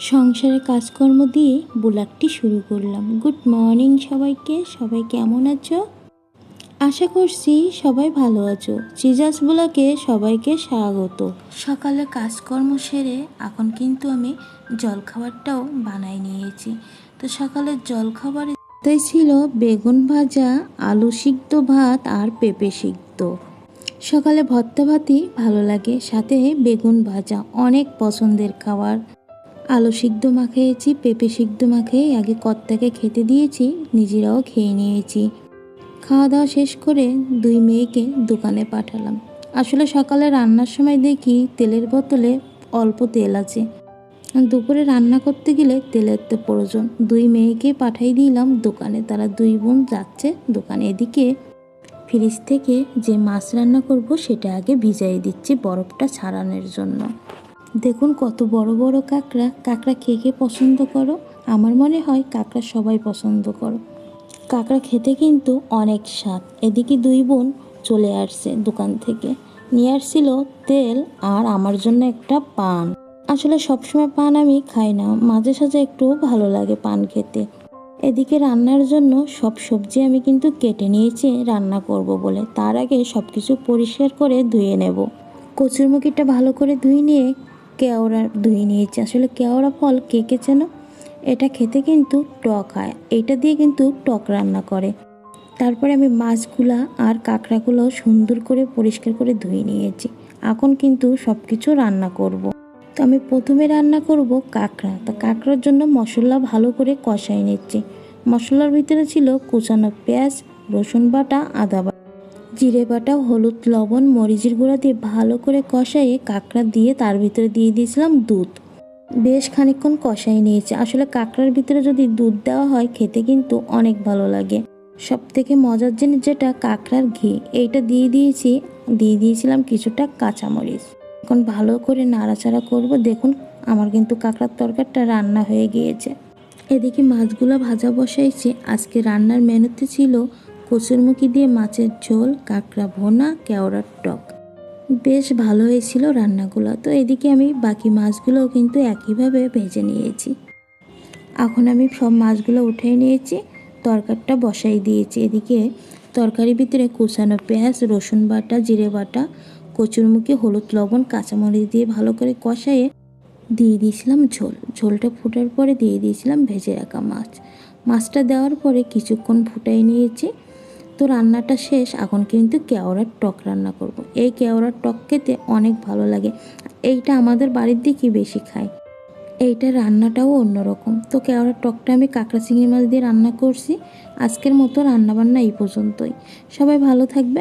সংসারের কাজকর্ম দিয়ে ব্লগটি শুরু করলাম। গুড মর্নিং সবাইকে। সবাই কেমন আছো? আশা করছি সবাই ভালো আছো। চিজাস ব্লগে সবাইকে স্বাগত। সকালে কাজকর্ম সেরে এখন কিন্তু আমি জলখাবারটাও বানাই নিয়েছি। তো সকালের জলখাবারে তাই ছিল বেগুন ভাজা আলু সিদ্ধ ভাত আর পেঁপে সিদ্ধ সকালে ভর্তা ভাতই ভালো লাগে সাথে বেগুন ভাজা অনেক পছন্দের খাবার। আলু সিদ্ধ মাখিয়েছি পেঁপে সিদ্ধ মাখিয়ে আগে কর্তাকে খেতে দিয়েছি, নিজেরাও খেয়ে নিয়েছি। খাওয়া দাওয়া শেষ করে দুই মেয়েকে দোকানে পাঠালাম। আসলে সকালে রান্নার সময় দেখি তেলের বোতলে অল্প তেল আছে। দুপুরে রান্না করতে গেলে তেলের তো প্রয়োজন। দুই মেয়েকে পাঠাই দিলাম দোকানে। তারা দুই বোন যাচ্ছে দোকানে এদিকে। ফ্রিজ থেকে যে মাছ রান্না করব সেটা আগে ভিজাই দিচ্ছি বরফটা ছাড়ানোর জন্য। দেখুন কত বড় বড় কাঁকড়া। কাঁকড়া কে কে পছন্দ করো? আমার মনে হয় কাঁকড়া সবাই পছন্দ করো। কাঁকড়া খেতে কিন্তু অনেক স্বাদ। এদিকে দুই বোন চলে আসছে দোকান থেকে। নিয়ে আসছিল তেল আর আমার জন্য একটা পান। আসলে সবসময় পান আমি খাই না। মাঝে সাঝে একটু ভালো লাগে পান খেতে। এদিকে রান্নার জন্য সব সবজি আমি কিন্তু কেটে নিয়েছি, রান্না করব বলে। তার আগে সব কিছু পরিষ্কার করে ধুয়ে নেব। কচুরমুখিটা ভালো করে ধুয়ে নিয়ে কেওড়া ধুয়ে নিয়েছি। আসলে কেওড়া ফল কে কে চেন এটা খেতে কিন্তু টক হয়। এটা দিয়ে কিন্তু টক রান্না করে। তারপরে আমি মাছগুলা আর কাঁকড়াগুলো সুন্দর করে পরিষ্কার করে ধুয়ে নিয়েছি। এখন কিন্তু সব কিছু রান্না করব। তো আমি প্রথমে রান্না করব কাঁকড়া। তো কাঁকড়ার জন্য মশলা ভালো করে কষাই নিচ্ছি। মশলার ভিতরে ছিল কুচানো পেঁয়াজ, রসুন বাটা, আদা বাটা। জিরে বাটা, হলুদ লবণ, মরিচের গুঁড়া দিয়ে ভালো করে কষাইয়ে কাঁকড়া দিয়ে তার ভিতরে দিয়ে দিয়েছিলাম দুধ। বেশ খানিকক্ষণ কষাই নিয়েছে। আসলে কাঁকড়ার ভিতরে যদি দুধ দেওয়া হয়, খেতে কিন্তু অনেক ভালো লাগে। সব থেকে মজার জিনিস যেটা, কাঁকড়ার ঘি। এইটা দিয়ে দিয়েছি, দিয়ে দিয়েছিলাম কিছুটা কাঁচামরিচ। এখন ভালো করে নাড়াচাড়া করব। দেখুন, আমার কিন্তু কাঁকড়ার তরকারিটা রান্না হয়ে গিয়েছে। এদিকে মাছগুলো ভাজা বসাইছি। আজকে রান্নার মেনুতে ছিল কচুরমুখী দিয়ে মাছের ঝোল, কাঁকড়া ভোনা, কেওড়ার টক। বেশ ভালো হয়েছিল রান্নাগুলো। তো এদিকে আমি বাকি মাছগুলোও কিন্তু একইভাবে ভেজে নিয়েছি। এখন আমি সব মাছগুলো উঠে নিয়েছি, তরকারিটা বসাই দিয়েছি। এদিকে তরকারির ভিতরে কুচানো পেঁয়াজ, রসুন বাটা, জিরে বাটা, কচুরমুখী, হলুদ লবণ, কাঁচামরিচ দিয়ে ভালো করে কষাইয়ে দিয়ে দিয়েছিলাম ঝোল। ঝোলটা ফোটার পরে দিয়ে দিয়েছিলাম ভেজে রাখা মাছ। মাছটা দেওয়ার পরে কিছুক্ষণ ফুটাই নিয়েছি। তো রান্নাটা শেষ, এখন কিন্তু কেওড়ার টক রান্না করব। এই কেওড়ার টক খেতে অনেক ভালো লাগে, এইটা আমাদের বাড়ির দিকেই বেশি খায়। এইটা রান্নাটাও অন্যরকম। তো কেওড়ার টকটা আমি কাঁকড়া চিংড়ি মাছ দিয়ে রান্না করছি। আজকের মতো রান্নাবান্না এই পর্যন্তই। সবাই ভালো থাকবে।